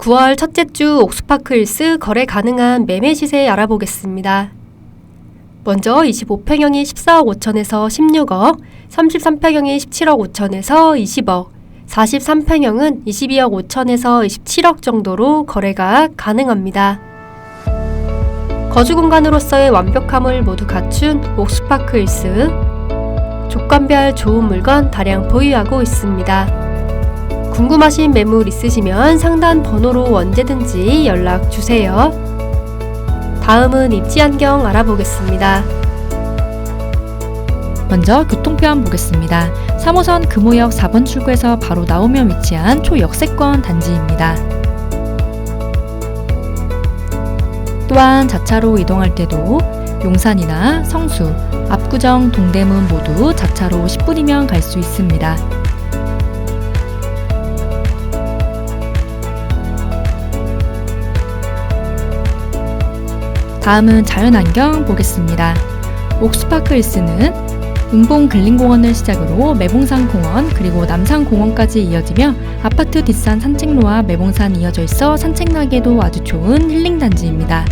9월 첫째 주 옥스파크 힐스 거래 가능한 매매 시세 알아보겠습니다. 먼저 25평형이 14억 5천에서 16억, 33평형이 17억 5천에서 20억, 43평형은 22억 5천에서 27억 정도로 거래가 가능합니다. 거주 공간으로서의 완벽함을 모두 갖춘 옥스파크 힐스. 조건별 좋은 물건 다량 보유하고 있습니다. 궁금하신 매물 있으시면 상단 번호로 언제든지 연락 주세요. 다음은 입지 환경 알아보겠습니다. 먼저 교통편 보겠습니다. 3호선 금호역 4번 출구에서 바로 나오면 위치한 초역세권 단지입니다. 또한 자차로 이동할 때도 용산이나 성수, 압구정, 동대문 모두 자차로 10분이면 갈 수 있습니다. 다음은 자연환경 보겠습니다. 옥스파크 힐스는 은봉 근린공원을 시작으로 매봉산 공원 그리고 남산 공원까지 이어지며 아파트 뒷산 산책로와 매봉산 이어져 있어 산책나기에도 아주 좋은 힐링 단지입니다.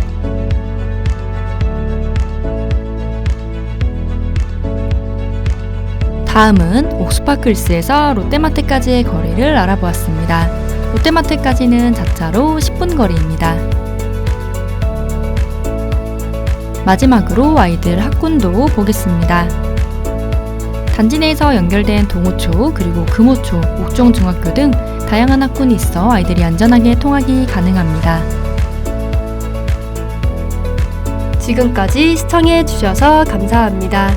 다음은 옥스파크 힐스에서 롯데마트까지의 거리를 알아보았습니다. 롯데마트까지는 자차로 10분 거리입니다. 마지막으로 아이들 학군도 보겠습니다. 단지 내에서 연결된 동호초 그리고 금호초, 옥종중학교 등 다양한 학군이 있어 아이들이 안전하게 통학이 가능합니다. 지금까지 시청해 주셔서 감사합니다.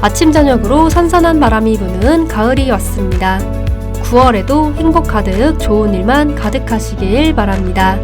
아침 저녁으로 선선한 바람이 부는 가을이 왔습니다. 9월에도 행복 가득 좋은 일만 가득하시길 바랍니다.